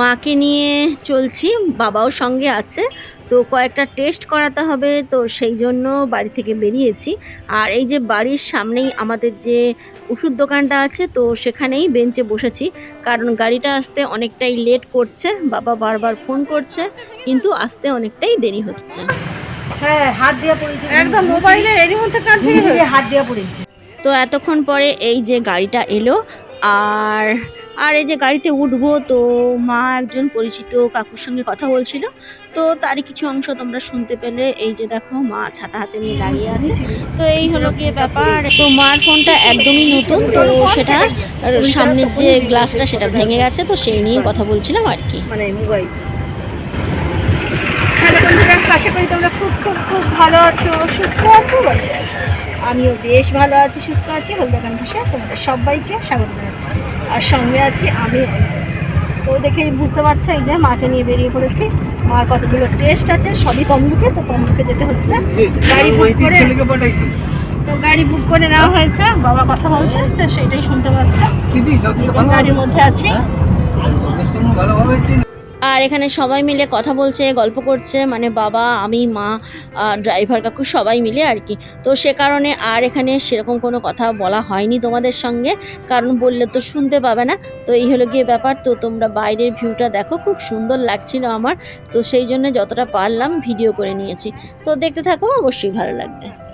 মাকে নিয়ে চলছি বাবাও সঙ্গে আছে। তো কয়েকটা টেস্ট করাতে হবে তো সেই জন্য বাড়ি থেকে বেরিয়েছি। আর এই যে বাড়ির সামনেই আমাদের যে ওষুধ দোকানটা আছে তো সেখানেই বেঞ্চে বসেছি। কারণ গাড়িটা আসতে অনেকটাই লেট করছে বাবা বারবার ফোন করছে কিন্তু আসতে অনেকটাই দেরি হচ্ছে। হ্যাঁ হাত দেওয়া পড়েছে। একদম মোবাইলে এরই মধ্যে হাত দেওয়া পড়েছে। তো এতক্ষণ পরে এই যে গাড়িটা এলো, আর আর এই যে গাড়িতে উঠবো তো মা একজন পরিচিত কাকুর সঙ্গে কথা বলছিল। তো তারই কিছু অংশ তোমরা শুনতে পেলে। এই যে দেখো মা ছাতা হাতে নিয়ে দাঁড়িয়ে আছে। তো এই হলো গিয়ে ব্যাপার। তো মার ফোনটা একদমই নতুন, তো সেটা সামনের যে গ্লাসটা সেটা ভেঙে গেছে, তো সেই নিয়ে কথা বলছিলাম আর কি। মানে আশা করি তোমরা খুব খুব খুব ভালো আছো সুস্থ আছো ভালো আছো। আমিও বেশ ভালো আছি সুস্থ আছি হলদাকান ভাষা তোমাদের সবাইকে স্বাগত জানাচ্ছি। আর সঙ্গে আছি আমি। তো দেখেই বুঝতে পারছ এই যে মাকে নিয়ে বেরিয়ে পড়েছি। আর কতগুলো টেস্ট আছে সবই তমলুকে তো তমলুকে যেতে হচ্ছে। গাড়ি বুক করে তো গাড়ি বুক করে নেওয়া হয়েছে বাবা কথা বলছে তো সেটাই শুনতে পাচ্ছে। গাড়ির মধ্যে আছি। আর এখানে সবাই মিলে কথা বলছে, গল্প করছে মানে বাবা, আমি, মা ড্রাইভার কাকু সবাই মিলে আর কি। তো সে কারণে আর এখানে সেরকম কোনো কথা বলা হয়নি তোমাদের সঙ্গে, কারণ বললে তো শুনতে পাবে না। তো এই হলো গিয়ে ব্যাপার, তো তোমরা বাইরের ভিউটা দেখো, খুব সুন্দর লাগছিল আমার। তো সেই জন্য যতটা পারলাম ভিডিও করে নিয়েছি। তো দেখতে থাকো, অবশ্যই ভালো লাগবে।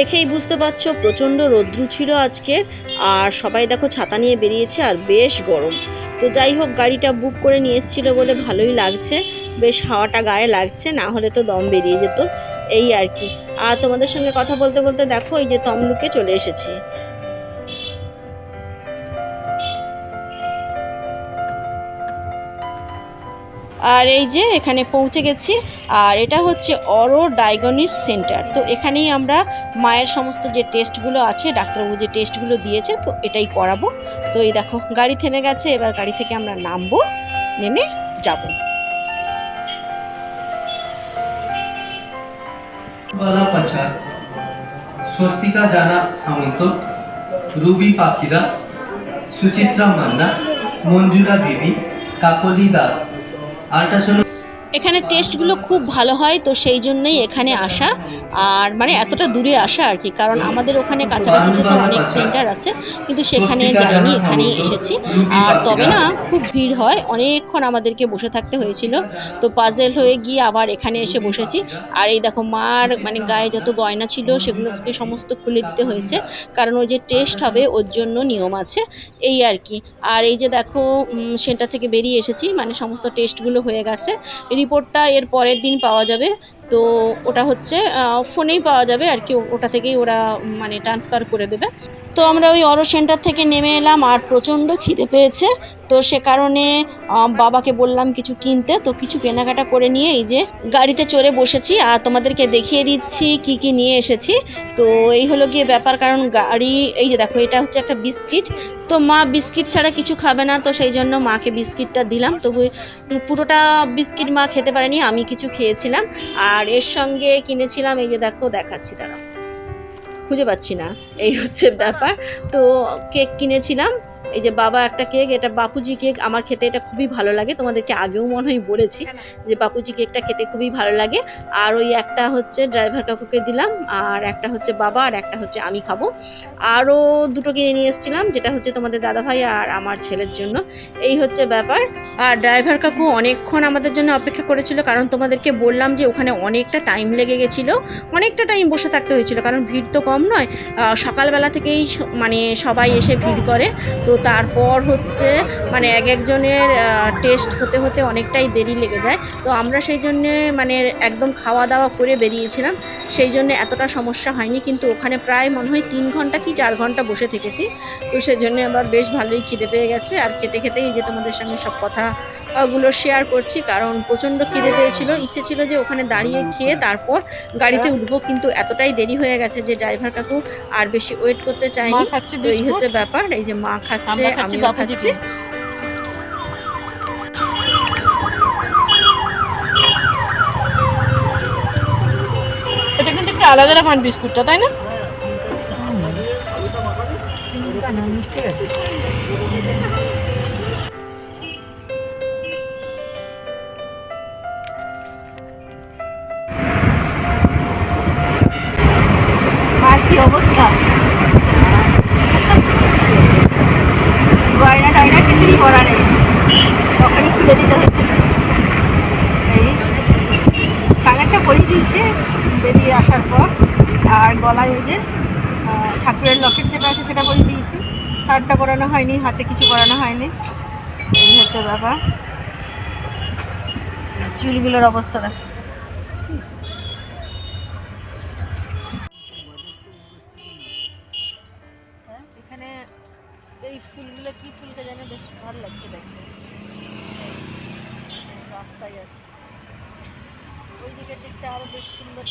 দেখেই বুঝতে পারছ, প্রচণ্ড রৌদ্র ছিল আজকে। আর সবাই দেখো ছাতা নিয়ে বেরিয়েছে, আর বেশ গরম। তো যাই হোক, গাড়িটা বুক করে নিয়ে এসেছিল বলে ভালোই লাগছে। বেশ হাওয়াটা গায়ে লাগছে, না হলে তো দম বেরিয়ে যেত। এই আর কি। আর তোমাদের সঙ্গে কথা বলতে বলতে দেখো, এই যে তমলুকে চলে এসেছি। আর এই যে এখানে পৌঁছে গেছি, আর এটা হচ্ছে অরো ডায়াগনিস সেন্টার। তো এখানেই আমরা মায়ের সমস্ত যে টেস্টগুলো আছে, ডাক্তারবাবু যে টেস্টগুলো দিয়েছে, তো এটাই করাবো। তো এই দেখো, গাড়ি থেমে গেছে, এবার গাড়ি থেকে আমরা নামবো, নেমে যাব। স্বস্তিকা জানা সামন্ত, রুবি পাখিরা, সুচিত্রা মান্না, মঞ্জুরা বিবি, কাকলি দাস। এখানে টেস্টগুলো খুব ভালো হয় তো সেই জন্যই এখানে আসা। আর মানে এতটা দূরে আসা আর কি, কারণ আমাদের ওখানে কাছাকাছি তো অনেক সেন্টার আছে, কিন্তু সেখানে যাইনি এখানেই এসেছি। আর তবে না, খুব ভিড় হয়, অনেকক্ষণ আমাদেরকে বসে থাকতে হয়েছিল। তো পাজেল হয়ে গিয়ে আবার এখানে এসে বসেছি। আর এই দেখো, মার মানে গায়ে যত গয়না ছিল সেগুলোকে সমস্ত খুলে দিতে হয়েছে। কারণ ওই যে টেস্ট হবে, ওর জন্য নিয়ম আছে, এই আর কি। আর এই যে দেখো সেন্টার থেকে বেরিয়ে এসেছি মানে সমস্ত টেস্টগুলো হয়ে গেছে। রিপোর্টটা এর পরের দিন পাওয়া যাবে। তো ওটা হচ্ছে ফোনেই পাওয়া যাবে আর কি, ওটা থেকেই ওরা মানে ট্রান্সফার করে দেবে। তো আমরা ওই অরো সেন্টার থেকে নেমে এলাম আর প্রচণ্ড খিদে পেয়েছে। তো সে কারণে বাবাকে বললাম কিছু কিনতে, তো কিছু কেনাকাটা করে নিয়ে এই যে গাড়িতে চড়ে বসেছি আর তোমাদেরকে দেখিয়ে দিচ্ছি কি কি নিয়ে এসেছি। তো এই হলো গিয়ে ব্যাপার, কারণ গাড়ি, এই যে দেখো, এটা হচ্ছে একটা বিস্কিট। তো মা বিস্কিট ছাড়া কিছু খাবে না, তো সেই জন্য মাকে বিস্কিটটা দিলাম। তবু পুরোটা বিস্কিট মা খেতে পারেনি, আমি কিছু খেয়েছিলাম। আর এর সঙ্গে কিনেছিলাম, এই যে দেখো, দেখাচ্ছি তারা খুঁজে পাচ্ছি না, এই হচ্ছে ব্যাপার। তো কেক কিনেছিলাম এই যে বাবা একটা কেক এটা বাপুজি কেক আমার খেতে এটা খুবই ভালো লাগে। তোমাদেরকে আগেও মনে হয় বলেছি যে বাপুজি কেকটা খেতে খুবই ভালো লাগে। আর ওই একটা হচ্ছে ড্রাইভার কাকুকে দিলাম আর একটা হচ্ছে বাবা আর একটা হচ্ছে আমি খাব। আরও দুটো কিনে নিয়ে এসেছিলাম যেটা হচ্ছে তোমাদের দাদাভাই আর আমার ছেলের জন্য। এই হচ্ছে ব্যাপার। আর ড্রাইভার কাকু অনেকক্ষণ আমাদের জন্য অপেক্ষা করেছিল কারণ তোমাদেরকে বললাম যে ওখানে অনেকটা টাইম লেগে গেছিল। অনেকটা টাইম বসে থাকতে হয়েছিল কারণ ভিড় তো কম নয়। সকালবেলা থেকেই মানে সবাই এসে ভিড় করে। তো তারপর হচ্ছে মানে এক একজনের টেস্ট হতে হতে অনেকটাই দেরি লেগে যায়। তো আমরা সেই জন্যে মানে একদম খাওয়া দাওয়া করে বেরিয়েছিলাম। সেই জন্য এতটা সমস্যা হয়নি। কিন্তু ওখানে প্রায় মনে হয় তিন ঘণ্টা কি চার ঘণ্টা বসে থেকেছি। তো সেজন্য আবার বেশ ভালোই খিদে পেয়ে গেছে। আর খেতে খেতেই যে তোমাদের সঙ্গে সব কথাগুলো শেয়ার করছি। কারণ প্রচণ্ড খিদে পেয়েছিল। ইচ্ছে ছিল যে ওখানে দাঁড়িয়ে খেয়ে তারপর গাড়িতে উঠবো। কিন্তু এতটাই দেরি হয়ে গেছে যে ড্রাইভার কাকু আর বেশি ওয়েট করতে চায়নি। তো এই হচ্ছে ব্যাপার। এই যে মা খাচ্ছে খাচ্ছি আমি খাচ্ছি। এটা কিন্তু একটু আলাদা রকম বিস্কুটটা তাই না? আর খুলে দিতে হয়েছে এই কানেরটা পরিয়ে দিয়েছে বেরিয়ে আসার পর। আর গলায় ওই যে ঠাকুরের লকেট যেটা আছে সেটা পরিয়ে দিয়েছি। হারটা করানো হয়নি, হাতে কিছু করানো হয়নি। এই হচ্ছে ব্যাপার। চুলগুলোর অবস্থা দেখো। রাস্তায় যাচ্ছে ওই দিকের দিকটা আরও বেশ সুন্দর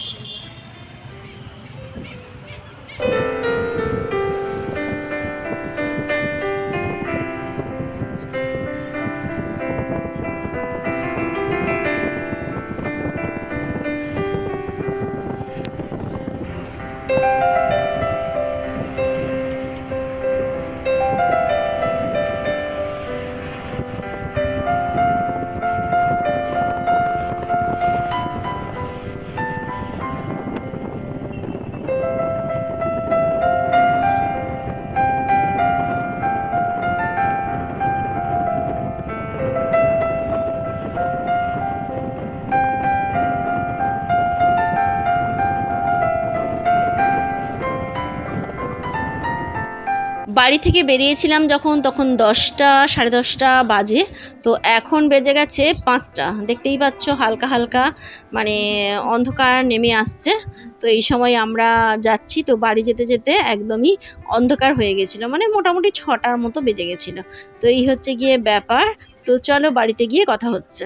ফুলগুলো। বাড়ি থেকে বেরিয়েছিলাম যখন, তখন দশটা, সাড়ে দশটা বাজে। তো এখন বেজে গেছে পাঁচটা। দেখতেই পাচ্ছ হালকা হালকা মানে অন্ধকার নেমে আসছে। তো এই সময় আমরা যাচ্ছি, তো বাড়ি যেতে যেতে একদমই অন্ধকার হয়ে গেছিল। মানে মোটামুটি ছটার মতো বেজে গেছিল। তো এই হচ্ছে গিয়ে ব্যাপার। তো চলো বাড়িতে গিয়ে কথা হচ্ছে।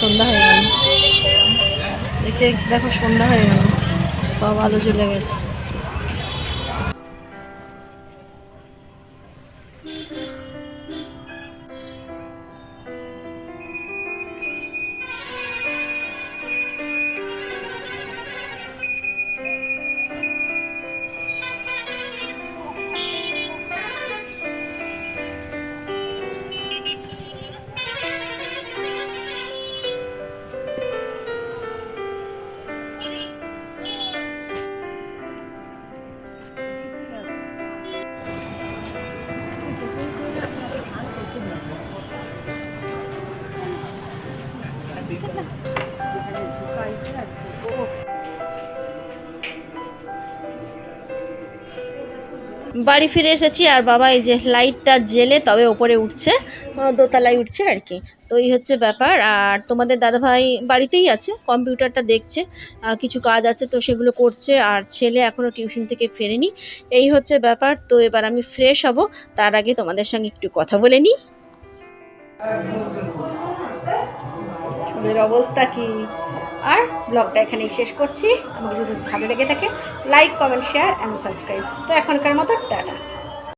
সন্ধ্যা হয়ে গেল। দেখে দেখো সন্ধ্যা হয়ে গেল। সব আলো জ্বলে গেছে। বাড়ি ফিরে এসেছি আর বাবা এই যে লাইটটা জেলে তবে ওপরে উঠছে দোতলায় উঠছে আর কি। তো এই হচ্ছে ব্যাপার। আর তোমাদের দাদাভাই বাড়িতেই আছে, কম্পিউটারটা দেখছে কিছু কাজ আছে তো সেগুলো করছে আর ছেলে এখনও টিউশন থেকে ফেরেনি। এই হচ্ছে ব্যাপার। তো এবার আমি ফ্রেশ হব, তার আগে তোমাদের সঙ্গে একটু কথা বলে নিই। অবস্থা কি? আর ব্লগটা এখানেই শেষ করছি। আমাকে যদি ভালো লেগে থাকে। Like comment share and subscribe তো এখনকার মতো, টাটা।